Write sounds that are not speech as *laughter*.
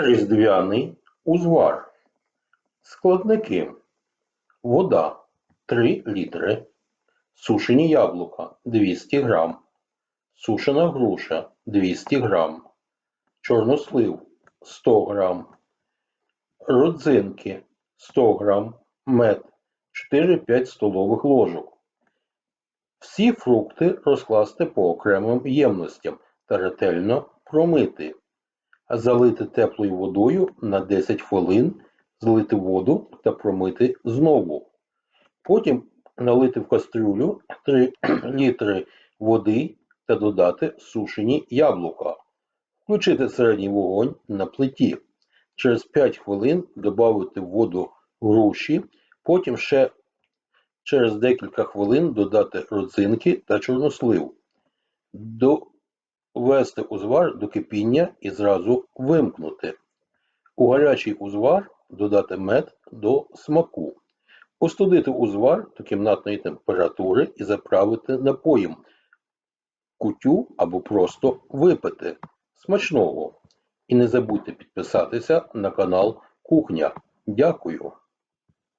Різдвяний узвар. Складники. Вода 3 літри. Сушені яблука 200 грам. Сушена груша 200 грам. Чорнослив 100 грам. Родзинки 100 грам. Мед 4-5 столових ложок. Всі фрукти розкласти по окремим ємностям та ретельно промити. Залити теплою водою на 10 хвилин, злити воду та промити знову. Потім налити в кастрюлю 3 *clears throat* літри води та додати сушені яблука. Включити середній вогонь на плиті. Через 5 хвилин додати в воду груші, потім ще через декілька хвилин додати родзинки та чорнослив. Довести узвар до кипіння і зразу вимкнути. У гарячий узвар додати мед до смаку. Остудити узвар до кімнатної температури і заправити напоєм кутю або просто випити. Смачного! І не забудьте підписатися на канал Кухня. Дякую!